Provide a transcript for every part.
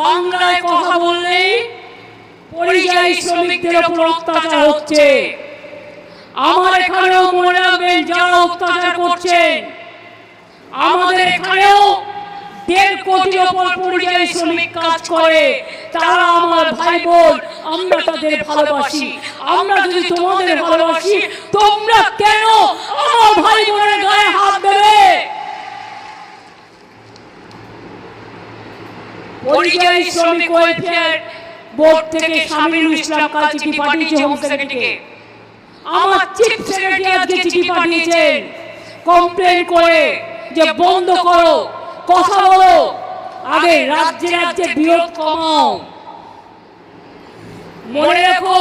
বাংলায় কথা বললেই পরিযায়ী শ্রমিকদের উপর অত্যাচার হচ্ছে। আমার এখানেও মনে রাখবেন, যারা অত্যাচার করছেন আমাদের এখানেও দেড় কোটির ওপর পরিযায়ী শ্রমিক কাজ করে। তারা আমার ভাই বোন, আমরা তাদের ভালোবাসি। আমরা যদি তোমাদের ভালোবাসি, তোমরা কেন আমার ভাই বোনের গায়ে হাত দেবে পরিযায়ী শ্রমিক ওয়েলফেয়ার বোর্ড থেকে শামিনুল ইসলাম চিঠি পাঠিয়েছে হোম সেক্রেটারিকে আমার চিফ সেক্রেটারি আজকে চিঠি পাঠিয়েছেন। কমপ্লেন করে যে বন্ধ করো। কথা বলো। আগে রাজ্যে রাজ্যে বিরোধ কমাও। মনে রেখো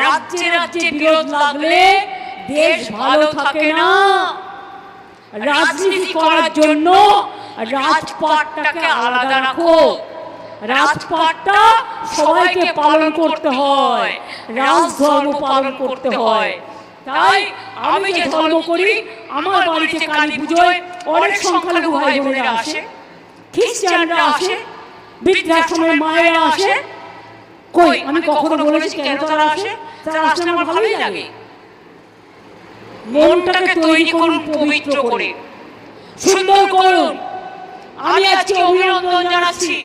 রাজ্যে রাজ্যে বিরোধ লাগলে দেশ ভালো থাকে না। রাজনীতি করার জন্য রাজপাটটাকে আলাদা রাখো। রাজপাটটা সবাইকে পালন করতে হয়। রাজধর্ম পালন করতে হয়। তাই আমি যে ধর্ম করি আমার বাড়িতে কালী পুজোয় অনেক সংখ্যালঘু ভাই বোনেরা আসে। খ্রিস্টানরা আসে। বৃদ্ধাশ্রমের মায়েরা আসে। কই? আমি কখনো বলেছি কেন তারা আসে? তারা আসলে আমার ভালোই লাগে। মনটাকে তৈরি করুন পবিত্র করে। সুন্দর করুন। অভিনন্দন জানাচ্ছি।